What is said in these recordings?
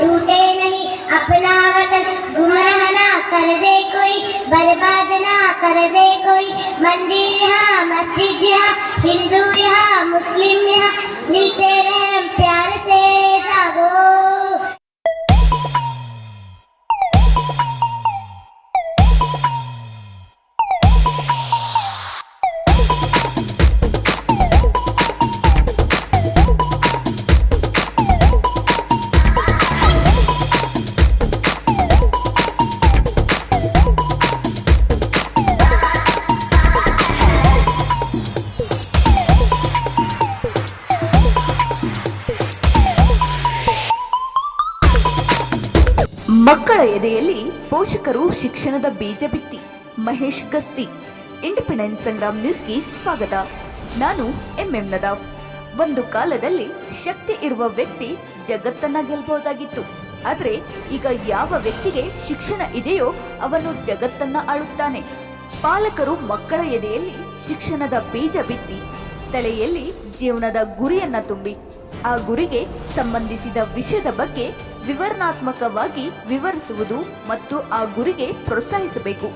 टूटे नहीं, अपना वतन गुमराह ना कर दे कोई, बर्बाद ना कर दे कोई। मंदिर यहाँ, मस्जिद यहाँ, हिंदू यहाँ, मुस्लिम यहाँ मिलते ಎದೆಯಲ್ಲಿ ಪೋಷಕರು ಶಿಕ್ಷಣದ ಬೀಜ ಬಿತ್ತಿ, ಮಹೇಶ್ ಗಸ್ತಿ, ಇಂಡಿಪೆಂಡೆನ್ಸ್ ಸಂಗ್ರಾಮ್ ನ್ಯೂಸ್ಗೆ ಸ್ವಾಗತ. ನಾನು ಎಂಎಂ ನದಾಫ್. ಒಂದು ಕಾಲದಲ್ಲಿ ಶಕ್ತಿ ಇರುವ ವ್ಯಕ್ತಿ ಜಗತ್ತನ್ನ ಗೆಲ್ಬಹುದಾಗಿತ್ತು. ಆದ್ರೆ ಈಗ ಯಾವ ವ್ಯಕ್ತಿಗೆ ಶಿಕ್ಷಣ ಇದೆಯೋ ಅವನು ಜಗತ್ತನ್ನ ಆಳುತ್ತಾನೆ. ಪಾಲಕರು ಮಕ್ಕಳ ಎದೆಯಲ್ಲಿ ಶಿಕ್ಷಣದ ಬೀಜ ಬಿತ್ತಿ, ತಲೆಯಲ್ಲಿ ಜೀವನದ ಗುರಿಯನ್ನ ತುಂಬಿ ಆ ಗುರಿಗೆ ಸಂಬಂಧಿಸಿದ ವಿಷಯದ ಬಗ್ಗೆ ವಿವರಣಾತ್ಮಕವಾಗಿ ವಿವರಿಸುವುದು ಮತ್ತು ಆ ಗುರಿಗೆ ಪ್ರೋತ್ಸಾಹಿಸಬೇಕು.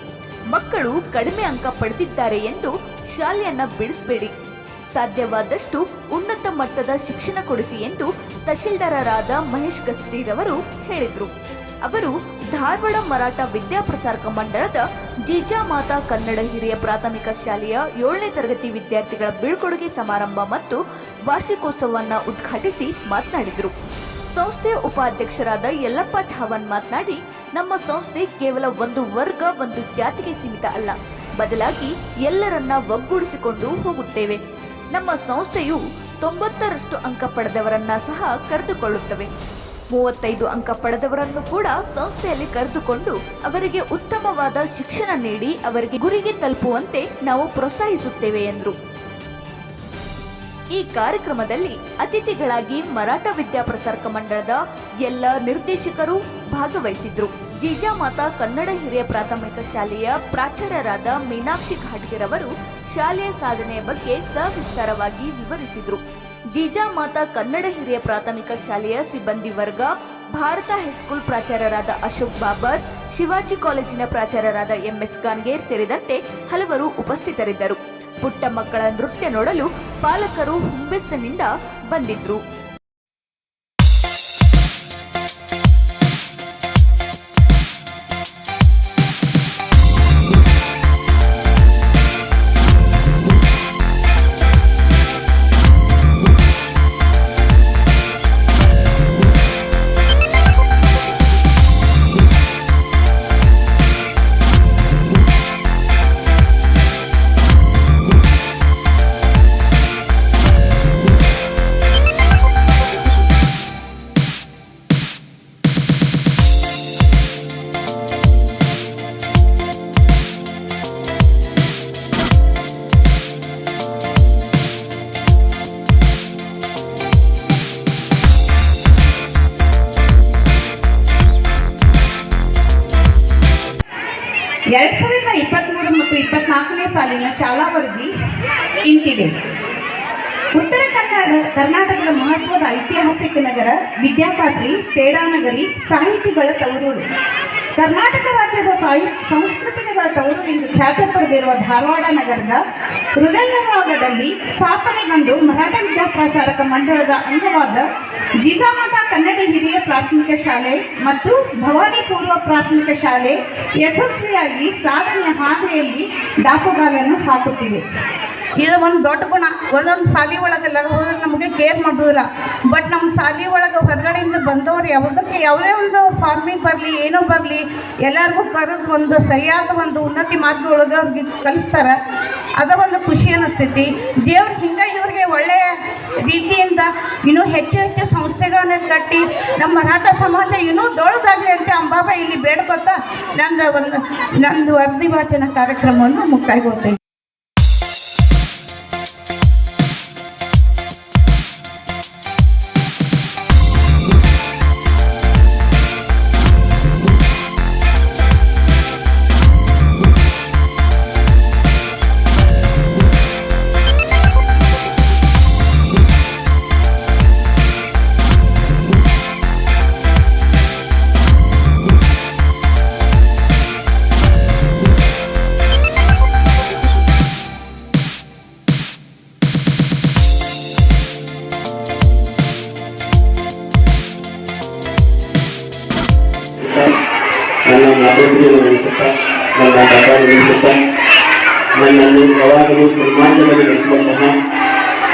ಮಕ್ಕಳು ಕಡಿಮೆ ಅಂಕ ಪಡೆದಿದ್ದಾರೆ ಎಂದು ಶಾಲೆಯನ್ನ ಬಿಡಿಸಬೇಡಿ. ಸಾಧ್ಯವಾದಷ್ಟು ಉನ್ನತ ಮಟ್ಟದ ಶಿಕ್ಷಣ ಕೊಡಿಸಿ ಎಂದು ತಹಶೀಲ್ದಾರರಾದ ಮಹೇಶ್ ಗಸ್ತಿರವರು ಹೇಳಿದರು. ಅವರು ಧಾರವಾಡ ಮರಾಠ ವಿದ್ಯಾಪ್ರಸಾರಕ ಮಂಡಳದ ಜೀಜಾಮಾತಾ ಕನ್ನಡ ಹಿರಿಯ ಪ್ರಾಥಮಿಕ ಶಾಲೆಯ ಏಳನೇ ತರಗತಿ ವಿದ್ಯಾರ್ಥಿಗಳ ಬೀಳ್ಕೊಡುಗೆ ಸಮಾರಂಭ ಮತ್ತು ವಾರ್ಷಿಕೋತ್ಸವವನ್ನು ಉದ್ಘಾಟಿಸಿ ಮಾತನಾಡಿದರು. ಸಂಸ್ಥೆಯ ಉಪಾಧ್ಯಕ್ಷರಾದ ಯಲ್ಲಪ್ಪ ಛಾವನ್ ಮಾತನಾಡಿ, ನಮ್ಮ ಸಂಸ್ಥೆ ಕೇವಲ ಒಂದು ವರ್ಗ, ಒಂದು ಜಾತಿಗೆ ಸೀಮಿತ ಅಲ್ಲ. ಬದಲಾಗಿ ಎಲ್ಲರನ್ನ ಒಗ್ಗೂಡಿಸಿಕೊಂಡು ಹೋಗುತ್ತೇವೆ. ನಮ್ಮ ಸಂಸ್ಥೆಯು ತೊಂಬತ್ತರಷ್ಟು ಅಂಕ ಪಡೆದವರನ್ನ ಸಹ ಕರೆದುಕೊಳ್ಳುತ್ತವೆ. ಮೂವತ್ತೈದು ಅಂಕ ಪಡೆದವರನ್ನು ಕೂಡ ಸಂಸ್ಥೆಯಲ್ಲಿ ಕರೆದುಕೊಂಡು ಅವರಿಗೆ ಉತ್ತಮವಾದ ಶಿಕ್ಷಣ ನೀಡಿ ಅವರಿಗೆ ಗುರಿಗೆ ತಲುಪುವಂತೆ ನಾವು ಪ್ರೋತ್ಸಾಹಿಸುತ್ತೇವೆ ಎಂದರು. ಈ ಕಾರ್ಯಕ್ರಮದಲ್ಲಿ ಅತಿಥಿಗಳಾಗಿ ಮರಾಠ ವಿದ್ಯಾಪ್ರಸಾರಕ ಮಂಡಳದ ಎಲ್ಲ ನಿರ್ದೇಶಕರು ಭಾಗವಹಿಸಿದ್ರು. ಜೀಜಾಮಾತಾ ಕನ್ನಡ ಹಿರಿಯ ಪ್ರಾಥಮಿಕ ಶಾಲೆಯ ಪ್ರಾಚಾರ್ಯರಾದ ಮೀನಾಕ್ಷಿ ಘಾಟ್ಗೆರವರು ಶಾಲೆಯ ಸಾಧನೆಯ ಬಗ್ಗೆ ಸವಿಸ್ತಾರವಾಗಿ ವಿವರಿಸಿದ್ರು. ಜೀಜಾಮಾತಾ ಕನ್ನಡ ಹಿರಿಯ ಪ್ರಾಥಮಿಕ ಶಾಲೆಯ ಸಿಬ್ಬಂದಿ ವರ್ಗ, ಭಾರತ ಹೈಸ್ಕೂಲ್ ಪ್ರಾಚಾರ್ಯರಾದ ಅಶೋಕ್ ಬಾಬರ್, ಶಿವಾಜಿ ಕಾಲೇಜಿನ ಪ್ರಾಚಾರ್ಯರಾದ ಎಂಎಸ್ ಗಾನ್ಗೇರ್ ಸೇರಿದಂತೆ ಹಲವರು ಉಪಸ್ಥಿತರಿದ್ದರು. ಪುಟ್ಟ ಮಕ್ಕಳ ನೃತ್ಯ ನೋಡಲು ಪಾಲಕರು ಹುಂಬೆಸ್ಸಿನಿಂದ ಬಂದಿದ್ರು. ಸಾಲಿನ ಶಾಲಾ ವರದಿ ಇಂತಿದೆ. ಉತ್ತರ ಕನ್ನಡ ಕರ್ನಾಟಕದ ಮಹತ್ವದ ಐತಿಹಾಸಿಕ ನಗರ ವಿದ್ಯಾಕಾಶಿ ಪೇಡಾನಗರಿ ಸಾಹಿತಿಗಳ ತವರೂರು. ಕರ್ನಾಟಕ ರಾಜ್ಯದ ಸಂಸ್ಕೃತಿಗಳ ತವರು ಎಂದು ಖ್ಯಾತಿ ಪಡೆದಿರುವ ಧಾರವಾಡ ನಗರದ ಹೃದಯ ಭಾಗದಲ್ಲಿ ಸ್ಥಾಪನೆಗೊಂಡು ಮರಾಠ ವಿದ್ಯಾಪ್ರಸಾರಕ ಮಂಡಳದ ಅಂಗವಾದ ಜಿಜಾಮಾತಾ ಕನ್ನಡ ಹಿರಿಯ ಪ್ರಾಥಮಿಕ ಶಾಲೆ ಮತ್ತು ಭವಾನಿ ಪೂರ್ವ ಪ್ರಾಥಮಿಕ ಶಾಲೆ ಯಶಸ್ವಿಯಾಗಿ ಸಾಧನೆಯ ಹಾದಿಯಲ್ಲಿ ದಾಪುಗಾಲನ್ನು ಹಾಕುತ್ತಿದೆ. ಇದು ಒಂದು ದೊಡ್ಡ ಗುಣ. ಒಂದೊಂದು ಸಾಲಿ ಎಲ್ಲರೂ ಹೋದ್ರೆ ನಮಗೆ ಕೇರ್ ಮಾಡೋದಿಲ್ಲ. ಬಟ್ ನಮ್ಮ ಸಾಲಿ ಒಳಗೆ ಹೊರಗಡೆಯಿಂದ ಬಂದವರು ಯಾವುದಕ್ಕೆ ಯಾವುದೇ ಒಂದು ಫಾರ್ಮಿಗೆ ಬರಲಿ, ಏನೋ ಬರಲಿ, ಎಲ್ಲರಿಗೂ ಕರೆದು ಒಂದು ಸರಿಯಾದ ಒಂದು ಉನ್ನತಿ ಮಾರ್ಗ ಒಳಗೆ ಅವ್ರಿಗೆ ಕಲಿಸ್ತಾರೆ. ಅದ ಒಂದು ಖುಷಿ ಅನ್ನಿಸ್ತೈತಿ ದೇವ್ರು ಹಿಂಗೆ ಇವ್ರಿಗೆ ಒಳ್ಳೆಯ ರೀತಿಯಿಂದ ಇನ್ನೂ ಹೆಚ್ಚು ಹೆಚ್ಚು ಸಂಸ್ಥೆಗಳನ್ನ ಕಟ್ಟಿ ನಮ್ಮ ಮರಾಠ ಸಮಾಜ ಇನ್ನೂ ದೊಡ್ಡದಾಗಲಿ ಅಂತ ಅಂಬಾಬಾ ಇಲ್ಲಿ ಬೇಡ್ಕೊತಾ ನಂದು ಒಂದು ನಂದು ವರದಿ ವಾಚನ ಕಾರ್ಯಕ್ರಮವನ್ನು ಮುಕ್ತಾಯಗೊಳ್ತೇನೆ.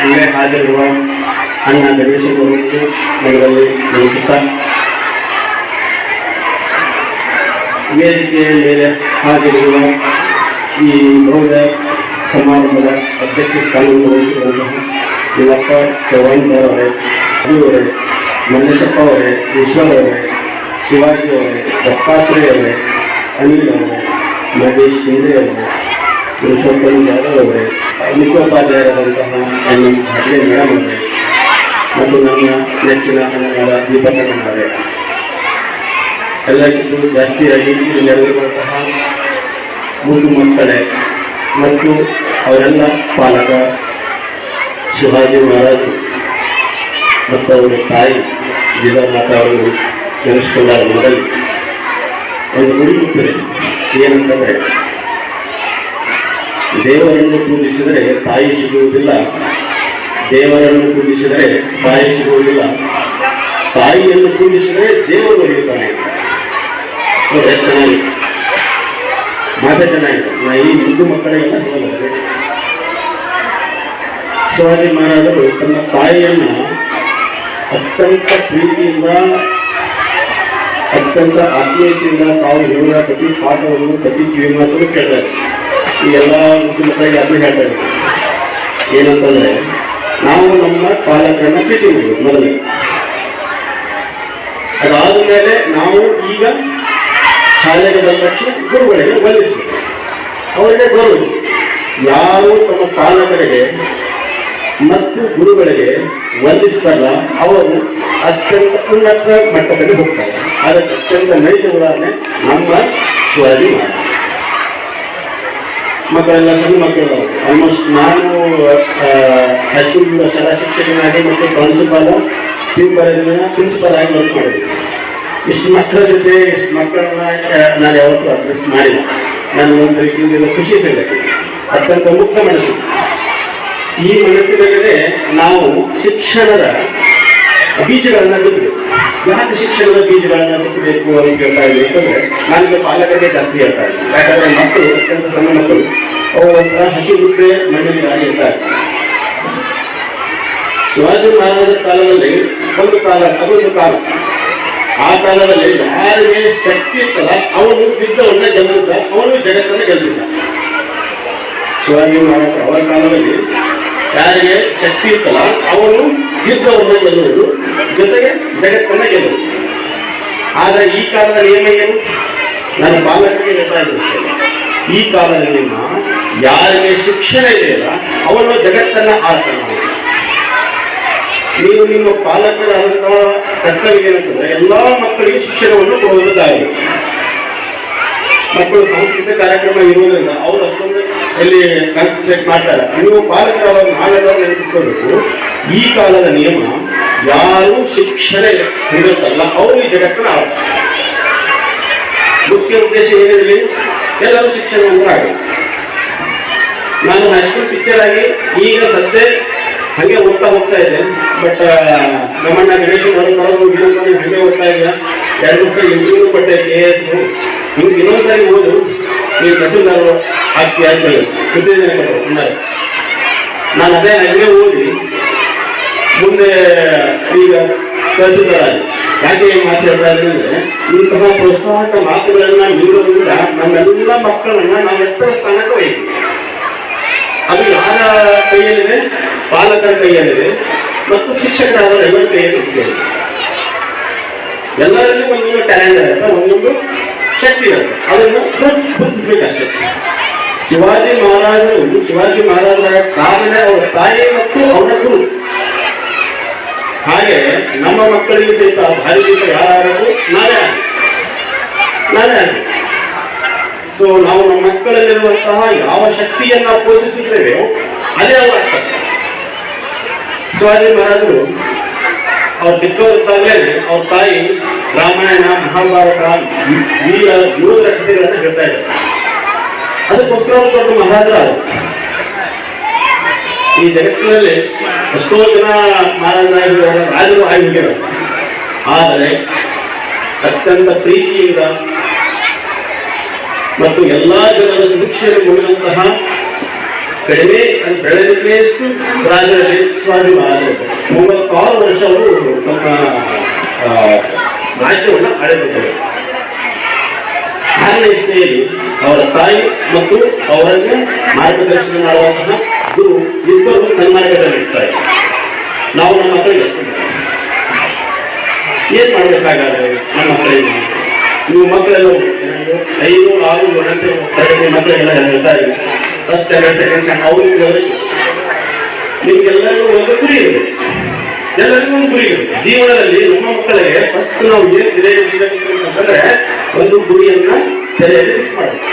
ಇಲ್ಲೇ ಹಾಜರಿರುವ ಅಣ್ಣ ಗಣೇಶ ನಗರಲ್ಲಿ ನೆನೆಸುತ್ತಾ ವೇದಿಕೆಯ ಮೇಲೆ ಹಾಜರಿರುವ ಈ ಭವ್ಯ ಸಮಾರಂಭದ ಅಧ್ಯಕ್ಷ ಸ್ಥಾನವನ್ನು ವಹಿಸಿರುವಂತಹ ಇವಪ್ಪ ಚೌಹಾಣ್ ಸರ್ ಅವರೇ ಅವರೇ, ಮಲ್ಲೇಶಪ್ಪ ಅವರೇ ಈಶ್ವರ್ ಶಿವಾಜಿ ಅವರೇ, ದತ್ತಾತ್ರೇಯ ಅವರೇ, ಅನಿಲ್ ಅವರೇ, ಮಹೇಶ್ ಶಿಂದೆ ಅವರೇ ಪುರುಷೋತ್ತಮ ಅವರೇ ಮುಖ್ಯೋಪಾಧ್ಯಾಯರಾದಂತಹ ಎನ್ ಎಂ ಹೆಗ್ಡೆ ಅವರೇ ಮತ್ತು ನನ್ನ ನೆಚ್ಚಿನ ದೀಪಕಣ್ಣವರೇ ಎಲ್ಲಕ್ಕಿಂತ ಜಾಸ್ತಿಯಾಗಿ ಇಲ್ಲಿ ಮೂರು ಮಕ್ಕಳೇ ಮತ್ತು ಅವರೆಲ್ಲ ಪಾಲಕ ಶಿವಾಜಿ ಮಹಾರಾಜರು ಮತ್ತು ಅವರ ತಾಯಿ ಜಿಜಾಮಾತಾ ಅವರು ನೆನೆಸ್ಕೊಂಡಾಗ ಮೊದಲು ಒಂದು ಮುಟ್ಟಿದೆ ಏನಂತಂದರೆ ದೇವರನ್ನು ಪೂಜಿಸಿದರೆ ತಾಯಿ ಸಿಗುವುದಿಲ್ಲ. ದೇವರನ್ನು ಪೂಜಿಸಿದರೆ ತಾಯಿ ಸಿಗುವುದಿಲ್ಲ. ತಾಯಿಯನ್ನು ಪೂಜಿಸಿದರೆ ದೇವರು ಒಲಿಯುತ್ತಾನೆ ಚೆನ್ನಾಗಿದೆ. ಮಾತೆ ಚೆನ್ನಾಗಿದೆ. ನಾ ಈ ಹಿಂದೂ ಮಕ್ಕಳಿಗೆಲ್ಲ ಹೇಳೋದು ಶಿವಾಜಿ ಮಹಾರಾಜರು ತನ್ನ ತಾಯಿಯನ್ನು ಅತ್ಯಂತ ಪ್ರೀತಿಯಿಂದ, ಅತ್ಯಂತ ಆತ್ಮೀಯತೆಯಿಂದ ತಾವು ಹೇಳುವ ಪ್ರತಿ ಪಾಠವನ್ನು, ಪ್ರತಿ ಕಿವಿ ಮಾತನ್ನು ಕೇಳ್ತಾರೆ. ಈ ಎಲ್ಲ ಮುಖ್ಯ ಮಕ್ಕಳಿಗೆ ಹೇಳ್ತಾ ಇದ್ದೀವಿ ಏನಂತಂದ್ರೆ, ನಾವು ನಮ್ಮ ಪಾಲಕರನ್ನ ಪ್ರೀತಿ ಮಾಡಬೇಕು ಮೊದಲು. ಅದಾದ ಮೇಲೆ ನಾವು ಈಗ ಶಾಲೆಗೆ ಬಂದ ತಕ್ಷಣ ಗುರುಗಳಿಗೆ ವಂದಿಸಬೇಕು ಅವರಿಗೆ ಗೌರವಿಸಿ. ಯಾರು ತಮ್ಮ ಪಾಲಕರಿಗೆ ಮತ್ತು ಗುರುಗಳಿಗೆ ವಂದಿಸ್ತಾರಲ್ಲ ಅವರು ಅತ್ಯಂತ ಉನ್ನತ ಮಟ್ಟದಲ್ಲಿ ಹೋಗ್ತಾರೆ. ಅದಕ್ಕೆ ಅತ್ಯಂತ ನೈಜ ಉದಾಹರಣೆ ನಮ್ಮ ಶಿವಾಜಿ ಮಹಾರಾಜ್. ಮಕ್ಕಳೆಲ್ಲ ಸಣ್ಣ ಮಕ್ಕಳು ಆಲ್ಮೋಸ್ಟ್ ನಾನು ಹೈಸ್ಕೂಲ್ ಶಾಲಾ ಶಿಕ್ಷಕನಾಗಿ ಮತ್ತು ಪ್ರಾನ್ಸಿಪಾಲ ಪಿ ಕಾಲೇಜಿನ ಪ್ರಿನ್ಸಿಪಾಲ್ ಆಗಿ ವರ್ಕ್ ಇಷ್ಟು ಮಕ್ಕಳ ಜೊತೆ, ಇಷ್ಟು ಮಕ್ಕಳನ್ನ ನಾನು ಯಾವತ್ತೂ ಅಡ್ರೆಸ್ ಮಾಡಿಲ್ಲ. ನಾನು ಒಂದು ರೀತಿಯಿಂದ ಖುಷಿ ಸಿಗುತ್ತೆ ಅತ್ಯಂತ ಮುಕ್ತ ಮನಸ್ಸು. ಈ ಮನಸ್ಸಿನಲ್ಲೇ ನಾವು ಶಿಕ್ಷಣದ ಬೀಜಗಳನ್ನು ಬಿತ್ತಬೇಕು ಯಾಕೆ ಶಿಕ್ಷಣದ ಬೀಜಗಳನ್ನು ಬಿತ್ತಬೇಕು ಅಂತ ಹೇಳ್ತಾ ಇದೆ ಅಂತಂದ್ರೆ ನಾನೀಗ ಪಾಲಕರಿಗೆ ಜಾಸ್ತಿ ಹೇಳ್ತಾ ಇದ್ದೀನಿ ಯಾಕಂದ್ರೆ ಮಕ್ಕಳು ಅತ್ಯಂತ ಸಣ್ಣ ಮಕ್ಕಳು. ಅವರು ಒಂಥರ ಹಸಿ ಮುದ್ದೆ ಮಣ್ಣಿಗೆ ಆಗಿರ್ತಾರೆ ಶಿವಾಜಿ ಮಹಾರಾಜರ ಕಾಲದಲ್ಲಿ ಒಂದು ಕಾಲ, ಅದೊಂದು ಕಾಲ. ಆ ಕಾಲದಲ್ಲಿ ಯಾರಿಗೆ ಶಕ್ತಿ ಇರ್ತಲ್ಲ ಅವನು ಬಿದ್ದವನ್ನ ಗೆಲ್ಲುತ್ತ ಅವನು ಜಗತ್ತನ್ನ ಗೆಲ್ಲುತ್ತ ಶಿವಾಜಿ ಮಹಾರಾಜ ಅವರ ಕಾಲದಲ್ಲಿ ಯಾರಿಗೆ ಶಕ್ತಿ ಇರ್ತಲ್ಲ ಅವನು ಬಿದ್ದವನ್ನ ಗೆಲ್ಲುವುದು ಜೊತೆಗೆ ಜಗತ್ತನ್ನ ಗೆಲ್ಲ. ಆದ್ರೆ ಈ ಕಾಲದ ನಿಯಮ ಏನು ನನ್ನ ಬಾಲಕರಿಗೆ ಇದ್ದೀನಿ ಈ ಕಾಲದ ನಿಯಮ ಯಾರಿಗೆ ಶಿಕ್ಷಣ ಇದೆಯಲ್ಲ ಅವನು ಜಗತ್ತನ್ನ ಆಳ್ತಾನೆ ನೀವು ನಿಮ್ಮ ಪಾಲಕರಾದಂತಹ ಕರ್ತವ್ಯ ಏನಂತಂದ್ರೆ, ಎಲ್ಲಾ ಮಕ್ಕಳಿಗೆ ಶಿಕ್ಷಣವನ್ನು ಕೊಡುವುದಾಗಿದೆ ಮಕ್ಕಳು ಸಾಂಸ್ಕೃತಿಕ ಕಾರ್ಯಕ್ರಮ ಇರುವುದರಿಂದ ಅವರು ಅಷ್ಟೊಂದು ಇಲ್ಲಿ ಕಾನ್ಸಂಟ್ರೇಟ್ ಮಾಡ್ತಾರೆ. ನೀವು ಪಾಲಕರಾದ ನಾವೆಲ್ಲ ನೆನಪಿಸ್ಕೋಬೇಕು ಈ ಕಾಲದ ನಿಯಮ ಯಾರು ಶಿಕ್ಷಣ ಇರುತ್ತಲ್ಲ ಅವರು ಈ ಜಗತ್ತಿನ ಮುಖ್ಯ ಉದ್ದೇಶ ಏನಿರಲಿ, ಎಲ್ಲರೂ ಶಿಕ್ಷಣವನ್ನು ಆಗಲಿ ನಾನು ಹೈಸ್ಕೂಲ್ ಪಿಕ್ಚರ್ ಆಗಿ ಈಗ ಸದ್ಯ ಹಂಗೆ ಓದ್ತಾ ಹೋಗ್ತಾ ಇದೆ ಬಟ್ ನಮ್ಮಣ್ಣ ಗಣೇಶ್ ಬರೋದು ಇನ್ನೊಂದು ಹಂಗೆ ಓದ್ತಾ ಇಲ್ಲ ಎರಡು ವರ್ಷ ಇಂಟರ್ವ್ಯೂ ಕೊಟ್ಟೆ ಕೆ ಎಸ್ ಹಿಂಗೆ ಇನ್ನೊಂದ್ಸರಿ ಓದು ನೀವು ತಹಸೀಲ್ದಾರರು ಆಗ್ತೀಯ ಅಂತ ಹೇಳಿ. ಉತ್ತೇಜನ ನಾನು ಅದೇ ಹಂಗೆ ಓದಿ ಮುಂದೆ ಈಗ ತಹಸೀಲ್ದಾರ್ ಯಾಕೆ ಈ ಮಾತು ಹೇಳ್ತಾ ಇದ್ದೀನಿ ಅಂದ್ರೆ ಇಂತಹ ಪ್ರೋತ್ಸಾಹಕ ಮಾತುಗಳನ್ನು ನೀಡೋದ್ರಿಂದ ನಮ್ಮೆಲ್ಲ ಮಕ್ಕಳನ್ನ ನಾವು ಎತ್ತರ ಸ್ಥಾನಕ್ಕೆ ಒಯ್ತೀವಿ ಅದು ಯಾರ ಕೈಯಲ್ಲಿದೆ? ಪಾಲಕರ ಕೈಯಲ್ಲಿದೆ ಮತ್ತು ಶಿಕ್ಷಕರಾದ ಎಲ್ಲರ ಕೈಯಲ್ಲಿ ಎಲ್ಲರಲ್ಲಿ ಒಂದೊಂದು ಟ್ಯಾಲೆಂಟ್ ಇರುತ್ತೆ, ಒಂದೊಂದು ಶಕ್ತಿ ಅದನ್ನು ಗುರ್ತ್- ಗುರುತಿಸ್ಬೇಕಷ್ಟೇ ಶಿವಾಜಿ ಮಹಾರಾಜರು ಶಿವಾಜಿ ಮಹಾರಾಜರ ಕಾರಣ ಅವರ ತಾಯಿ ಮತ್ತು ಅವರ ಗುರು. ಹಾಗೆ ನಮ್ಮ ಮಕ್ಕಳಿಗೆ ಸಹಿತ ಭಾರತೀಯ ಯಾರಾಗಬೇಕು ನಾನೇ ನಾನೇ. ಸೊ ನಾವು ನಮ್ಮ ಮಕ್ಕಳಲ್ಲಿರುವಂತಹ ಯಾವ ಶಕ್ತಿಯನ್ನ ಪೋಷಿಸುತ್ತೇವೆಯೋ ಅದೇ ಅವರ ಶಿವಾಜಿ ಮಹಾರಾಜರು ಅವ್ರು ಚಿಕ್ಕವರಿದ್ದಾಗಲೇ ಅವ್ರ ತಾಯಿ ರಾಮಾಯಣ, ಮಹಾಭಾರತ, ವೀರ ಯೋಧರ ಕಥೆಗಳನ್ನು ಹೇಳ್ತಾ ಇದ್ದಾರೆ. ಅದಕ್ಕೋಸ್ಕರ ದೊಡ್ಡ ಮಹಾರಾಜರ. ಈ ಜಗತ್ತಿನಲ್ಲಿ ಎಷ್ಟೋ ಜನ ಮಹಾರಾಜರಾಗಿದ್ದಾರೆ, ರಾಜರು ಆಗಿ ಆದರೆ ಅತ್ಯಂತ ಪ್ರೀತಿಯಿಂದ ಮತ್ತು ಎಲ್ಲ ಜನರ ಸುಭಿಕ್ಷೆಯನ್ನು ಮೂಡಿದಂತಹ ಕಡಿಮೆ ರಾಜ್ಯದಲ್ಲಿ ಸ್ವಾಮಿ ಮಹಾರಾಜರು ಮೂವತ್ತಾರು ವರ್ಷ ಅವರು ನಮ್ಮ ಆ, ರಾಜ್ಯವನ್ನು ಆಳಿದರು ಇಷ್ಟೆಯಲ್ಲಿ ಅವರ ತಾಯಿ ಮತ್ತು ಅವರನ್ನು ಮಾರ್ಗದರ್ಶನ ಮಾಡುವಂತಹ ಗುರು ಇಬ್ಬರು ಸನ್ಮಾರ್ಗದಲ್ಲಿರ್ತಾರೆ ನಾವು ನಮ್ಮ ಮಕ್ಕಳಿಗೆ ಏನ್ ಮಾಡ್ಬೇಕಾಗಾದ್ರೆ ನಮ್ಮ ಮಕ್ಕಳಿಗೆ ನೀವು ಮಕ್ಕಳೆಲ್ಲ ಐದು ಆರು ಏಳು ಗಂಟೆ ಹೇಳ್ತಾ ಇದ್ದೀವಿ ಫಸ್ಟ್ ಸ್ಟ್ಯಾಂಡರ್ಡ್ ಸೆಕೆಂಡ್ ಸ್ಟ್ಯಾಂಡರ್ಡ್ ಅವ್ರಿಗೆ ನಿಮ್ಗೆಲ್ಲರಿಗೂ ಒಂದು ಗುರಿ ಇದೆ ಎಲ್ಲರಿಗೂ ಒಂದು ಗುರಿ ಜೀವನದಲ್ಲಿ ನಮ್ಮ ಮಕ್ಕಳಿಗೆ ಫಸ್ಟ್ ನಾವು ಏನು ತೆರೆಯಲ್ಲಿ ಅಂತಂದ್ರೆ ಒಂದು ಗುರಿಯನ್ನ ತೆರೆಯಲ್ಲಿ ಫಿಕ್ಸ್ ಮಾಡಬೇಕು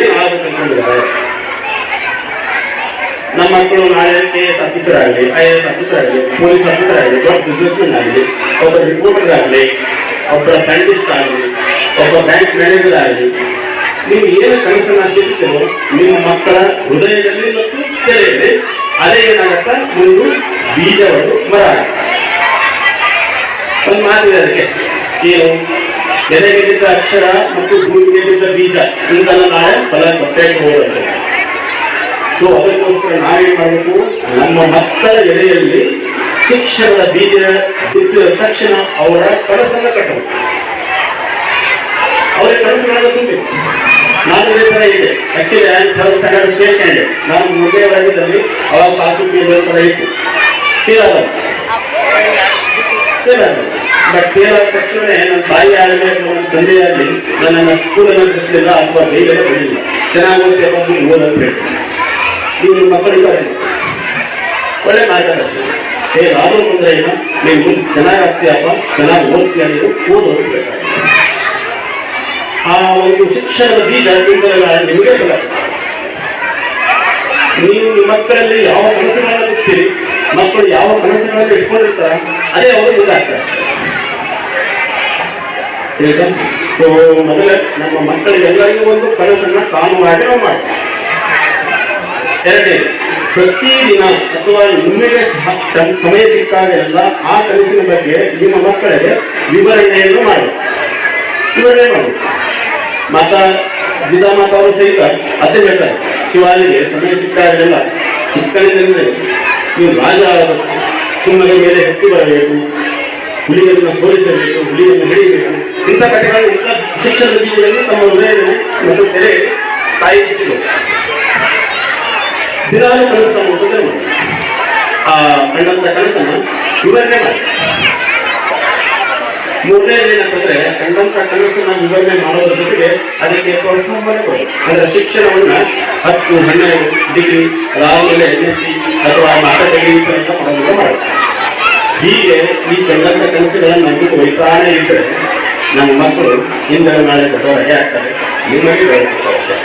ಏನ್ ಆಗ್ಬೇಕಂತಂದ್ರೆ ನಮ್ಮ ಮಕ್ಕಳು ನಾಳೆ ಕೆ ಎಸ್ ಆಫೀಸರ್ ಆಗಲಿ ಐ ಎ ಎಸ್ ಆಫೀಸರ್ ಆಗಲಿ ಪೊಲೀಸ್ ಆಫೀಸರ್ ಆಗಲಿ ಒಬ್ಬ ಬಿಸ್ನೆಸ್ ಆಗಲಿ, ಒಬ್ಬ ರಿಪೋರ್ಟರ್ ಆಗಲಿ, ಒಬ್ಬ ಸೈಂಟಿಸ್ಟ್ ಆಗಲಿ ಒಬ್ಬ ಬ್ಯಾಂಕ್ ಮ್ಯಾನೇಜರ್ ಆಗಲಿ ನೀವು ಏನು ಕನಸನ್ನ ಹಾಕಿರ್ತೀರೋ ನಿಮ್ಮ ಮಕ್ಕಳ ಹೃದಯದಲ್ಲಿ ಮತ್ತು ತೆರೆಯಲ್ಲಿ ಅದೇ ಏನಾಗತ್ತ? ಒಂದು ಬೀಜವನ್ನು ಮರ. ಒಂದು ಮಾತಿದೆ ಅದಕ್ಕೆ. ಏನು? ಎಲೆಗೆ ಬಿದ್ದ ಅಕ್ಷರ ಮತ್ತು ಭೂಮಿಗೆ ಬಿದ್ದ ಬೀಜ ಇಂದಲ್ಲ ನಾಳೆ ಫಲ ಕೊಟ್ಟೆ ಹೋಗುತ್ತೆ ಸೊ ಅದಕ್ಕೋಸ್ಕರ ನಾವೇನ್ ಮಾಡಬೇಕು? ನಮ್ಮ ಮಕ್ಕಳ ಎಲೆಯಲ್ಲಿ ಶಿಕ್ಷಣದ ಬೀಜ ಬಿತ್ತಿದ ತಕ್ಷಣ ಅವರ ಕನಸನ್ನ ಕಟ್ಟಬೇಕು. ಅವರ ಕನಸುಗಳನ್ನ ತುಂಬಿ ನಾನು ಇದೇ ಇದೆ. Actually I third standard fail candidate ನಾನು ವರ್ಗದಲ್ಲಿ ಅವಾಗ ಪಾಸ್ ಥರ ಇತ್ತು. ಕೇಳಲ್ಲ ಆದ ಬಟ್ ಆದ ತಕ್ಷಣ ತಾಯಿ ಆಗಲಿ ತಂದೆ ಆಗಲಿ ನನ್ನ ಸ್ಕೂಲನ್ನು ಕಳಿಸಲಿಲ್ಲ ಅಥವಾ ಬೇಗ ಬರಲಿಲ್ಲ ಚೆನ್ನಾಗಿ ಓದ್ಬೇಕು ಅಂತ ಓದೋದು ಹೇಳಿ ನೀವು ಒಳ್ಳೆ ಮಾರ್ಗದರ್ಶನ. ಹೇ ಆದರೂ ತೊಂದರೆ ನೀವು ಚೆನ್ನಾಗಿ ಆಗ್ತೀಯಪ್ಪ ಚೆನ್ನಾಗಿ ಓದ್ತೀಯ ನೀವು? ಓದೋದು ಆ ಒಂದು ಶಿಕ್ಷಣದ ಬೀಜ ನಿಮಗೆ ನೀವು ನಿಮ್ಮ ಮಕ್ಕಳಲ್ಲಿ ಯಾವ ಕನಸುಗಳನ್ನು ಬಿಡ್ತೀರಿ ಮಕ್ಕಳು ಯಾವ ಕನಸುಗಳನ್ನು ಇಟ್ಕೊಂಡಿರ್ತಾರ, ಅದೇ ಅವರು ಗೊತ್ತಾಗ್ತಾರೆ. ಈಗ ಸೊ ಮೊದಲ ನಮ್ಮ ಮಕ್ಕಳಿಗೆಲ್ಲರಿಗೂ ಒಂದು ಕನಸನ್ನ ಕಾಣುವಾಗಿ ನಾವು ಮಾಡ್ತೀವಿ. ಎರಡನೇ ಪ್ರತಿದಿನ ಅಥವಾ ನಿಮಗೆ ಸಹ ಸಿಕ್ಕಾಗ ಸಿಕ್ಕಾಗೆಲ್ಲ ಆ ಕನಸಿನ ಬಗ್ಗೆ ನಿಮ್ಮ ಮಕ್ಕಳಿಗೆ ವಿವರಣೆಯನ್ನು ಮಾಡಿ. ವಿವರಣೆ ಮಾಡಿ. ಮಾತ ಜಿಜಾಮಾತ ಅವರು ಸಹಿತ ಅದೇ ಹೇಳ್ತಾರೆ ಶಿವಾಜಿಗೆ ಸಮಯ ಸಿಕ್ಕಾಗೆಲ್ಲ ಚಿಕ್ಕನಿಂದಲೇ ನೀವು ರಾಜ ಸಿಂಹದ ಮೇಲೆ ಹತ್ತಿ ಬರಬೇಕು. ಹುಲಿಯನ್ನು ಸೋಲಿಸಬೇಕು, ಹುಲಿಯನ್ನು ಹಿಡಿಯಬೇಕು. ಇಂಥ ಕಥೆಗಳನ್ನು ಇಂಥ ಶಿಕ್ಷಣ ಬೀಜಗಳನ್ನು ತಮ್ಮ ಹೃದಯದಲ್ಲಿ ಮತ್ತು ತೆರೆ ತಾಯಿ ಬಿಟ್ಟಿದ್ರು ದಿನಾಲು ಕನಸು ತಮ್ಮ ಆ ಕಂಡಂತ ಕನಸನ್ನು ವಿವರಣೆ ಮಾಡಿ ಮೂರನೇದು ಏನಂತಂದ್ರೆ ಕಂಡಂತ ಕನಸನ್ನ ವಿವರಣೆ ಮಾಡೋದ್ರ ಜೊತೆಗೆ ಅದಕ್ಕೆ ಪ್ರೋತ್ಸಾಹ ಅಂದ್ರೆ ಶಿಕ್ಷಣವನ್ನ ಹತ್ತು, ಹನ್ನೆರಡು ಡಿಗ್ರಿ ಅದಾದ್ಮೇಲೆ ಎಸ್ ಸಿ ಅಥವಾ ಮಾಸ್ಟರ್ ಡಿಗ್ರಿ ಮಾಡೋದನ್ನ ಹೀಗೆ ಈ ಕಂಡಂತ ಕನಸುಗಳನ್ನ ಬಿಟ್ಟು ಒಯ್ತಾನೆ ಇದ್ರೆ ನಮ್ಮ ಮಕ್ಕಳು ಹಿಂದೆ ನಾಳೆ ದೊಡ್ಡವರಾಗೆ ಆಗ್ತಾರೆ. ನಿಮಗೆ ಅಷ್ಟೇ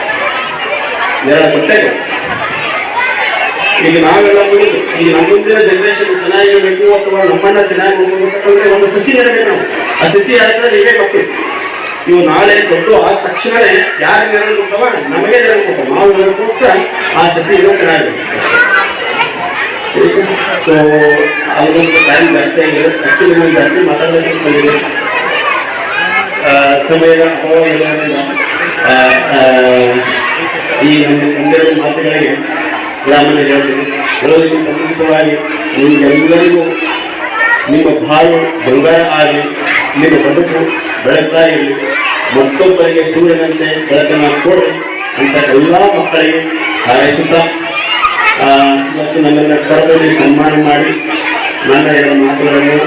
ನೆರಳು ಕೊಟ್ಟೆ. ಈಗ ನಾವೆಲ್ಲ ನಮ್ಮ ಮುಂದಿನ ಜನರೇಷನ್ ಚೆನ್ನಾಗಿರಬೇಕು ಅಥವಾ ನಮ್ಮನ್ನ ಚೆನ್ನಾಗಿ ನೋಡ್ಬೇಕಂದ್ರೆ ಒಂದು ಸಸಿ ನೆಡಬೇಕು ನಾವು. ಆ ಸಸಿ ಹಾಕಿದ್ರೆ ನೀವೇ ಕೊಟ್ಟು. ಇವು ನಾಳೆ ಕೊಟ್ಟು ಆದ ತಕ್ಷಣವೇ ಯಾರು ನೆರಳು ಕೊಟ್ಟವ ನಮಗೆ ನೆರಳು ಕೊಟ್ಟವ ನಾವು ನೆರಳಕ್ಕೋಸ್ಕರ ಆ ಸಸಿ ಇರೋ ಚೆನ್ನಾಗಿರುತ್ತೆ ಸೊ ಆಲ್ಮೋಸ್ಟ್ ಟೈಮ್ ಜಾಸ್ತಿ ಆಗಿದೆ. ಆಕ್ಚುಲಿ ನಾನು ಜಾಸ್ತಿ ಮಾತಾಡೋದಕ್ಕೆ ಬಂದಿದೆ ಸಮಯದ ಈ ನಮ್ಮ ಒಂದೆರಡು ಮಾತುಗಳಿಗೆ ವಿರಾಮನ ಜನತೆಗೆ ಹೇಳೋದಕ್ಕಿಂತ ಮುಂಚಿತವಾಗಿ ನಿಮಗೆಲ್ಲರಿಗೂ ನಿಮ್ಮ ಬಾಳು ಬಂಗಾರ ಆಗಲಿ ನಿಮ್ಮ ಬದುಕು ಬೆಳಗ್ತಾ ಇರಲಿ ಮತ್ತೊಬ್ಬರಿಗೆ ಸೂರ್ಯನಂತೆ ಬೆಳಕನ್ನು ಕೊಡಿ ಅಂತ ಎಲ್ಲ ಮಕ್ಕಳಿಗೆ ಹಾರೈಸುತ್ತಾ ಮತ್ತು ನನ್ನನ್ನು ಕರದಲ್ಲಿ ಸನ್ಮಾನ ಮಾಡಿ ನನ್ನ ಎರಡು ಮಾತುಗಳನ್ನು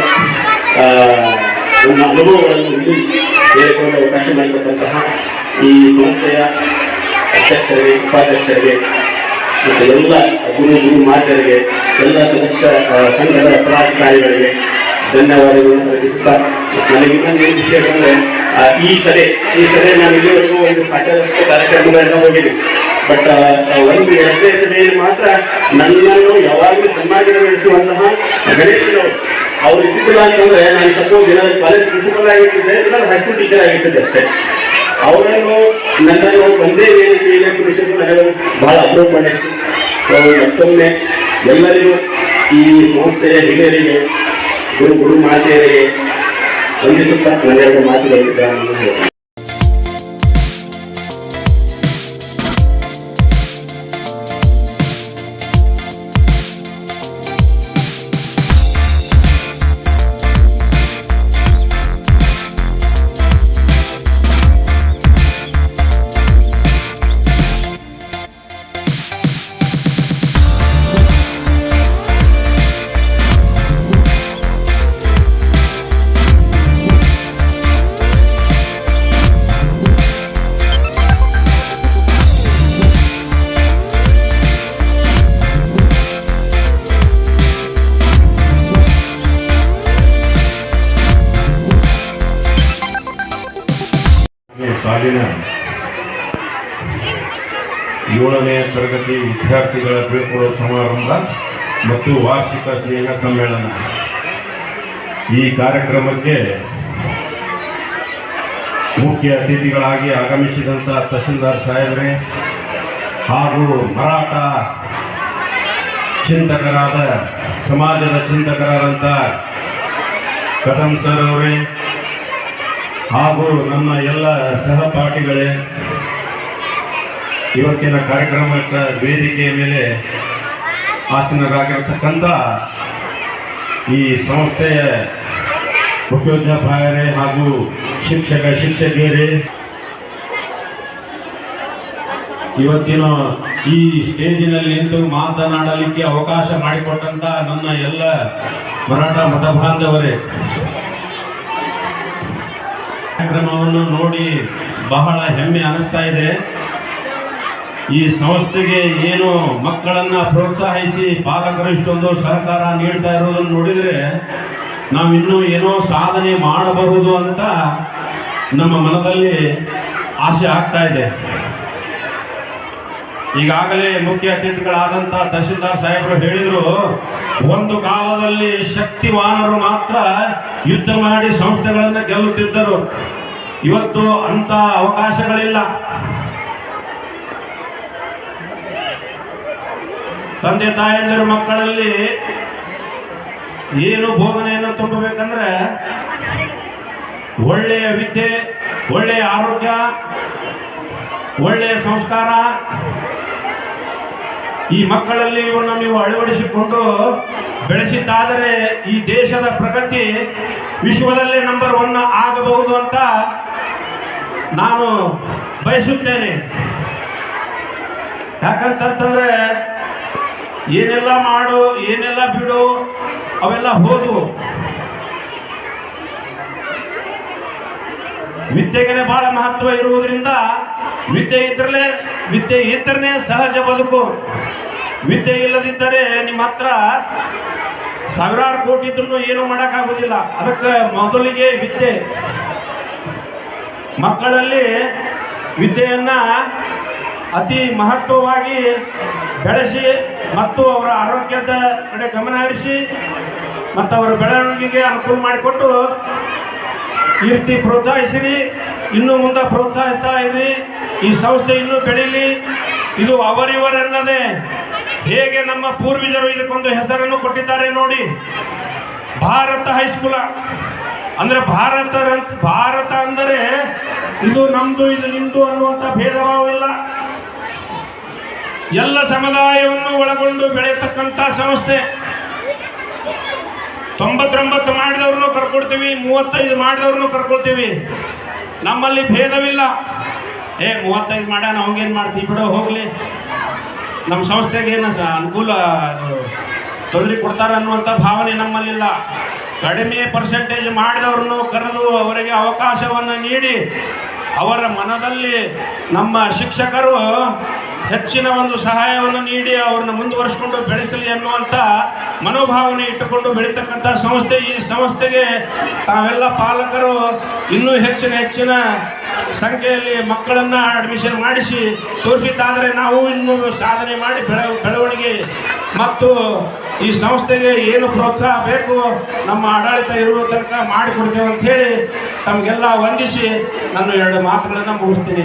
ನನ್ನ ಅನುಭವಗಳನ್ನು ಇಲ್ಲಿ ಹೇಳಿಕೊಂಡು ಅವಕಾಶ ಮಾಡಿಕೊಟ್ಟಂತಹ ಈ ಸಂಸ್ಥೆಯ ಅಧ್ಯಕ್ಷರಿಗೆ, ಉಪಾಧ್ಯಕ್ಷರಿಗೆ ಮತ್ತು ಎಲ್ಲ ಗುರು ಮಾತೆಯರಿಗೆ ಎಲ್ಲ ಸದಸ್ಯ ಸಂಘದ ಪದಾಧಿಕಾರಿಗಳಿಗೆ ಧನ್ಯವಾದಗಳನ್ನು ಅರ್ಪಿಸುತ್ತಾ ನನಗೆ ಇನ್ನೊಂದು ಏನು ವಿಷಯ ಅಂದರೆ ಈ ಸರಿ ಈ ಸರಿ ನಾನು ಇಲ್ಲಿವರೆಗೂ ಒಂದು ಸಾಕಷ್ಟು ಕಾರ್ಯಕ್ರಮಗಳೆಲ್ಲ ಹೋಗಿದ್ದೀನಿ. ಬಟ್ ಒಂದು ಎರಡನೇ ಸಭೆಯಲ್ಲಿ ಮಾತ್ರ ನನ್ನನ್ನು ಯಾವಾಗಲೂ ಸನ್ಮಾನಗೊಳಿಸುವಂತಹ ಗಣೇಶನವರು. ಅವರು ಇದ್ದಿದ್ದಿಲ್ಲ ಅಂತಂದ್ರೆ ನಾನು ಸಪೋಸ್ ಏನಾದ್ರು ಕಾಲೇಜ್ ಪ್ರಿನ್ಸಿಪಲ್ ಆಗಿರ್ತಿದ್ದೆ, ಇಲ್ಲ ಹೈಸ್ಕೂಲ್ ಟೀಚರ್ ಆಗಿರ್ತಿದ್ದೆ ಅಷ್ಟೇ. ಅವರನ್ನು ನನ್ನನ್ನು ಒಂದೇ ವೇದಿಕೆಯಲ್ಲಿ ಕುರಿಸಿದ್ದು ನನಗೆ ಬಹಳ ಅಪರೂಪ ಅನಿಸ್ತು ಸೊ, ಮತ್ತೊಮ್ಮೆ ಎಲ್ಲರಿಗೂ ಈ ಸಂಸ್ಥೆಯ ಹಿರಿಯರಿಗೆ, ಗುರು ಗುರು ಮಾತೆಯರಿಗೆ ವಂದಿಸುತ್ತಾ ನನ್ನೆರಡು ಮಾತುಗಳು ಮತ್ತು ವಾರ್ಷಿಕ ಸ್ನೇಹ ಸಮ್ಮೇಳನ. ಈ ಕಾರ್ಯಕ್ರಮಕ್ಕೆ ಮುಖ್ಯ ಅತಿಥಿಗಳಾಗಿ ಆಗಮಿಸಿದಂಥ ತಹಸೀಲ್ದಾರ್ ಸಾಹೇಬ್ರೆ ಹಾಗೂ ಮರಾಠ ಚಿಂತಕರಾದ, ಸಮಾಜದ ಚಿಂತಕರಾದಂಥ ಕದಂ ಸರ್ ಅವರೇ ಹಾಗೂ ನಮ್ಮ ಎಲ್ಲ ಸಹಪಾಠಿಗಳೇ, ಇವತ್ತಿನ ಕಾರ್ಯಕ್ರಮದ ವೇದಿಕೆಯ ಮೇಲೆ ಆಸೀನರಾಗಿರ್ತಕ್ಕಂಥ ಈ ಸಂಸ್ಥೆಯ ಮುಖ್ಯೋಧ್ಯಾಪಕರೇ ಹಾಗೂ ಶಿಕ್ಷಕ, ಶಿಕ್ಷಕಿಯರೇ, ಇವತ್ತಿನ ಈ ಸ್ಟೇಜಿನಲ್ಲಿ ನಿಂತು ಮಾತನಾಡಲಿಕ್ಕೆ ಅವಕಾಶ ಮಾಡಿಕೊಟ್ಟಂತ ನನ್ನ ಎಲ್ಲ ಮರಾಠ ಮಠ ಬಾಂಧವರೇ ಕಾರ್ಯಕ್ರಮವನ್ನು ನೋಡಿ ಬಹಳ ಹೆಮ್ಮೆ ಅನಿಸ್ತಾ ಇದೆ. ಈ ಸಂಸ್ಥೆಗೆ ಏನು ಮಕ್ಕಳನ್ನ ಪ್ರೋತ್ಸಾಹಿಸಿ ಪಾಲಕರು ಇಷ್ಟೊಂದು ಸಹಕಾರ ನೀಡ್ತಾ ಇರೋದನ್ನು ನೋಡಿದರೆ ನಾವಿನ್ನೂ ಏನೋ ಸಾಧನೆ ಮಾಡಬಹುದು ಅಂತ ನಮ್ಮ ಮನದಲ್ಲಿ ಆಸೆ ಆಗ್ತಾ ಇದೆ. ಈಗಾಗಲೇ ಮುಖ್ಯ ಅತಿಥಿಗಳಾದಂಥ ತಹಶೀಲ್ದಾರ್ ಸಾಹೇಬರು ಹೇಳಿದ್ರು, ಒಂದು ಕಾಲದಲ್ಲಿ ಶಕ್ತಿವಾನರು ಮಾತ್ರ ಯುದ್ಧ ಮಾಡಿ ಸಂಸ್ಥೆಗಳನ್ನು ಗೆಲ್ಲುತ್ತಿದ್ದರು. ಇವತ್ತು ಅಂತ ಅವಕಾಶಗಳಿಲ್ಲ. ತಂದೆ ತಾಯಂದಿರ ಮಕ್ಕಳಲ್ಲಿ ಏನು ಬೋಧನೆಯನ್ನು ತುಂಬಬೇಕಂದ್ರೆ ಒಳ್ಳೆಯ ವಿದ್ಯೆ, ಒಳ್ಳೆಯ ಆರೋಗ್ಯ, ಒಳ್ಳೆಯ ಸಂಸ್ಕಾರ. ಈ ಮಕ್ಕಳಲ್ಲಿ ಇವನ್ನ ನೀವು ಅಳವಡಿಸಿಕೊಂಡು ಬೆಳೆಸಿದ್ದಾದರೆ ಈ ದೇಶದ ಪ್ರಗತಿ ವಿಶ್ವದಲ್ಲೇ ನಂಬರ್ ಒನ್ ಆಗಬಹುದು ಅಂತ ನಾನು ಬಯಸುತ್ತೇನೆ. ಯಾಕಂತಂದ್ರೆ ಏನೆಲ್ಲ ಮಾಡು, ಏನೆಲ್ಲ ಬಿಡು, ಅವೆಲ್ಲ ಹೋದು ವಿದ್ಯೆಗೆ ಬಹಳ ಮಹತ್ವ ಇರುವುದರಿಂದ ವಿದ್ಯೆ ಇದ್ರಲೇ ವಿದ್ಯೆ ಇದ್ರೆ ಸಹಜ ಬದುಕು. ವಿದ್ಯೆ ಇಲ್ಲದಿದ್ದರೆ ನಿಮ್ಮ ಹತ್ರ ಸಾವಿರಾರು ಕೋಟಿ ಇದ್ರೂ ಏನು ಮಾಡೋಕ್ಕಾಗೋದಿಲ್ಲ ಅದಕ್ಕೆ ಮೊದಲಿಗೆ ವಿದ್ಯೆ. ಮಕ್ಕಳಲ್ಲಿ ವಿದ್ಯೆಯನ್ನ ಅತಿ ಮಹತ್ವವಾಗಿ ಬೆಳೆಸಿ ಮತ್ತು ಅವರ ಆರೋಗ್ಯದ ಕಡೆ ಗಮನ ಹರಿಸಿ ಮತ್ತು ಅವರ ಬೆಳವಣಿಗೆಗೆ ಅನುಕೂಲ ಮಾಡಿಕೊಟ್ಟು ಈ ರೀತಿ ಪ್ರೋತ್ಸಾಹಿಸಿರಿ. ಇನ್ನೂ ಮುಂದೆ ಪ್ರೋತ್ಸಾಹಿಸ್ತಾ ಇರಿ. ಈ ಸಂಸ್ಥೆ ಇನ್ನೂ ಬೆಳೀಲಿ. ಇದು ಅವರಿವರೆನ್ನದೇ ಹೇಗೆ ನಮ್ಮ ಪೂರ್ವಜರು ಇದಕ್ಕೊಂದು ಹೆಸರನ್ನು ಕೊಟ್ಟಿದ್ದಾರೆ ನೋಡಿ. ಭಾರತ ಹೈಸ್ಕೂಲ ಅಂದರೆ ಭಾರತ ಭಾರತ ಅಂದರೆ ಇದು ನಮ್ಮದು ಇದು ನಿಮ್ಮದು ಅನ್ನುವಂಥ ಭೇದ ಭಾವ ಇಲ್ಲ ಎಲ್ಲ ಸಮುದಾಯವನ್ನು ಒಳಗೊಂಡು ಬೆಳೆಯತಕ್ಕಂಥ ಸಂಸ್ಥೆ. ತೊಂಬತ್ತೊಂಬತ್ತು ಮಾಡಿದವ್ರನ್ನು ಕರ್ಕೊಡ್ತೀವಿ, ಮೂವತ್ತೈದು ಮಾಡಿದವ್ರನ್ನು ಕರ್ಕೊಳ್ತೀವಿ ನಮ್ಮಲ್ಲಿ ಭೇದವಿಲ್ಲ. ಏ, ಮೂವತ್ತೈದು ಮಾಡ್ಯಾನ ಅವಂಗೇನು ಮಾಡ್ತೀವಿ ಬಿಡೋ, ಹೋಗ್ಲಿ. ನಮ್ಮ ಸಂಸ್ಥೆಗೆ ಏನು ಅನುಕೂಲ ತೊಂದರೆ ಕೊಡ್ತಾರೆ ಅನ್ನುವಂಥ ಭಾವನೆ ನಮ್ಮಲ್ಲಿಲ್ಲ. ಕಡಿಮೆ ಪರ್ಸೆಂಟೇಜ್ ಮಾಡಿದವ್ರನ್ನು ಕರೆದು ಅವರಿಗೆ ಅವಕಾಶವನ್ನು ನೀಡಿ, ಅವರ ಮನದಲ್ಲಿ ನಮ್ಮ ಶಿಕ್ಷಕರು ಹೆಚ್ಚಿನ ಒಂದು ಸಹಾಯವನ್ನು ನೀಡಿ ಅವ್ರನ್ನ ಮುಂದುವರಿಸಿಕೊಂಡು ಬೆಳೆಸಲಿ ಅನ್ನುವಂಥ ಮನೋಭಾವನೆ ಇಟ್ಟುಕೊಂಡು ಬೆಳೀತಕ್ಕಂಥ ಸಂಸ್ಥೆ. ಈ ಸಂಸ್ಥೆಗೆ ತಾವೆಲ್ಲ ಪಾಲಕರು ಇನ್ನೂ ಹೆಚ್ಚಿನ ಹೆಚ್ಚಿನ ಸಂಖ್ಯೆಯಲ್ಲಿ ಮಕ್ಕಳನ್ನ ಅಡ್ಮಿಷನ್ ಮಾಡಿಸಿ ತೋರಿಸಿದ್ದಾದರೆ ನಾವು ಇನ್ನೂ ಸಾಧನೆ ಮಾಡಿ ಬೆಳ, ಬೆಳವಣಿಗೆ ಮತ್ತು ಈ ಸಂಸ್ಥೆಗೆ ಏನು ಪ್ರೋತ್ಸಾಹ ಬೇಕು ನಮ್ಮ ಆಡಳಿತ ಇರುವ ತನಕ ಮಾಡಿಕೊಡ್ತೇವೆ ಅಂತ ಹೇಳಿ ತಮಗೆಲ್ಲ ವಂದಿಸಿ ನಾನು ಎರಡು ಮಾತುಗಳನ್ನು ಮುಗಿಸ್ತೀನಿ.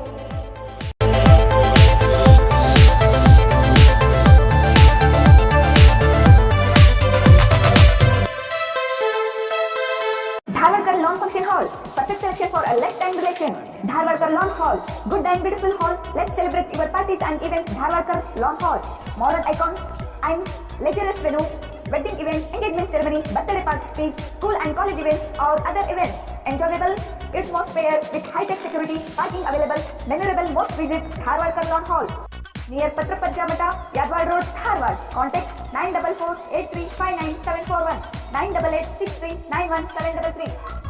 S Dharwadkar lawn hall modern icon and lecturers venue, wedding events, engagement ceremony, birthday parties, school and college events or other events. Enjoyable, it's most fair with high-tech security, parking available, memorable most visit Harvard Carlon Hall. Near Patra Pajamata, Yadwad Road, Harvard. Contact 944 8359741 988 6391733.